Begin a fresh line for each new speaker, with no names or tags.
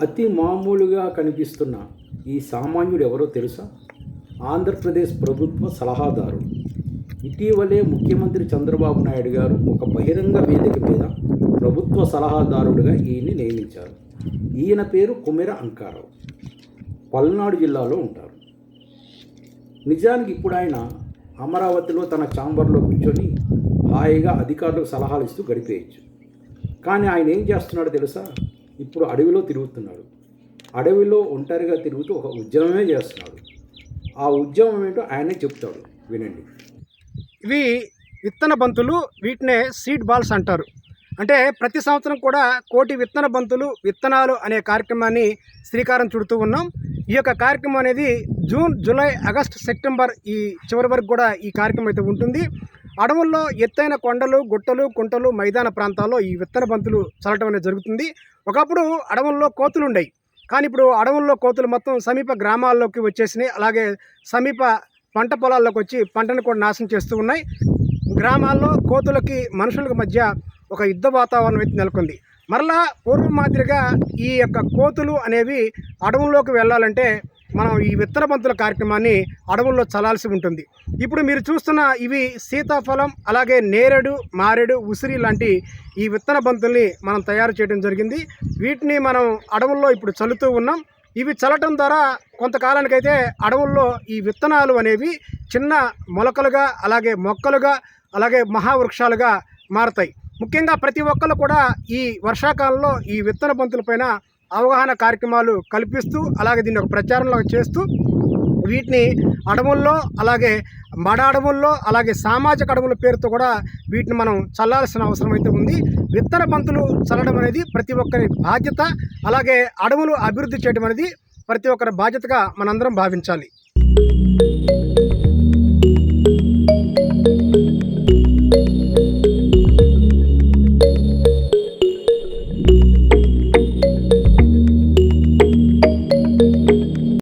అతి మామూలుగా కనిపిస్తున్న ఈ సామాన్యుడు ఎవరో తెలుసా? ఆంధ్రప్రదేశ్ ప్రభుత్వ సలహాదారుడు ఇటీవలే ముఖ్యమంత్రి చంద్రబాబు నాయుడు గారు ఒక బహిరంగ వేదిక మీద ప్రభుత్వ సలహాదారుడిగా ఈయన్ని నియమించారు. ఈయన పేరు కుమెర అంకారావు. పల్నాడు జిల్లాలో ఉంటారు. నిజానికి ఇప్పుడు ఆయన అమరావతిలో తన ఛాంబర్లో కూర్చొని హాయిగా అధికారులకు సలహాలు ఇస్తూ గడిపేయచ్చు. కానీ ఆయన ఏం చేస్తున్నాడో తెలుసా? ఇప్పుడు అడవిలో తిరుగుతున్నాడు. అడవిలో ఒంటరిగా తిరుగుతూ ఒక ఉద్యమమే చేస్తున్నాడు. ఆ ఉద్యమం ఏంటో ఆయనే చెప్తాడు. వినండి.
ఇవి విత్తన బంతులు వీటినే సీడ్ బాల్స్ అంటారు. అంటే ప్రతి సంవత్సరం కూడా కోటి విత్తన బంతులు విత్తనాలు అనే కార్యక్రమాన్ని శ్రీకారం చుడుతూ ఉన్నాం. ఈ యొక్క కార్యక్రమం అనేది జూన్ జూలై ఆగస్ట్ సెప్టెంబర్ ఈ చివరి వరకు కూడా ఈ కార్యక్రమం అయితే ఉంటుంది. అడవుల్లో ఎత్తైన కొండలు గుట్టలు కుంటలు మైదాన ప్రాంతాల్లో ఈ విత్తన బంతులు చల్లటం అనేది జరుగుతుంది. ఒకప్పుడు అడవుల్లో కోతులు ఉండేవి. కానీ ఇప్పుడు అడవుల్లో కోతులు మొత్తం సమీప గ్రామాల్లోకి వచ్చేసినాయి. అలాగే సమీప పంట పొలాల్లోకి వచ్చి పంటను కూడా నాశనం చేస్తూ ఉన్నాయి. గ్రామాల్లో కోతులకి మనుషులకు మధ్య ఒక యుద్ధ వాతావరణం అయితే నెలకొంది. మరలా పూర్వం మాదిరిగా ఈ యొక్క కోతులు అనేవి అడవుల్లోకి వెళ్ళాలంటే మనం ఈ విత్తన బంతుల కార్యక్రమాన్ని అడవుల్లో చలాల్సి ఉంటుంది. ఇప్పుడు మీరు చూస్తున్న ఇవి సీతాఫలం అలాగే నేరేడు మారేడు ఉసిరి లాంటి ఈ విత్తన బంతుల్ని మనం తయారు చేయడం జరిగింది. వీటిని మనం అడవుల్లో ఇప్పుడు చల్లుతూ ఉన్నాం. ఇవి చల్లటం ద్వారా కొంతకాలానికైతే అడవుల్లో ఈ విత్తనాలు అనేవి చిన్న మొలకలుగా అలాగే మొక్కలుగా అలాగే మహావృక్షాలుగా మారతాయి. ముఖ్యంగా ప్రతి ఒక్కరు కూడా ఈ వర్షాకాలంలో ఈ విత్తన బంతులపైన అవగాహన కార్యక్రమాలు కల్పిస్తూ అలాగే దీన్ని ఒక ప్రచారంలో చేస్తూ వీటిని అడవుల్లో అలాగే మడ అడవుల్లో అలాగే సామాజిక అడవుల పేరుతో కూడా వీటిని మనం చల్లాల్సిన అవసరం అయితే ఉంది. విత్తన బంతులు చల్లడం అనేది ప్రతి ఒక్కరి బాధ్యత అలాగే అడవులు అభివృద్ధి చేయడం అనేది ప్రతి ఒక్కరి బాధ్యతగా మనందరం భావించాలి.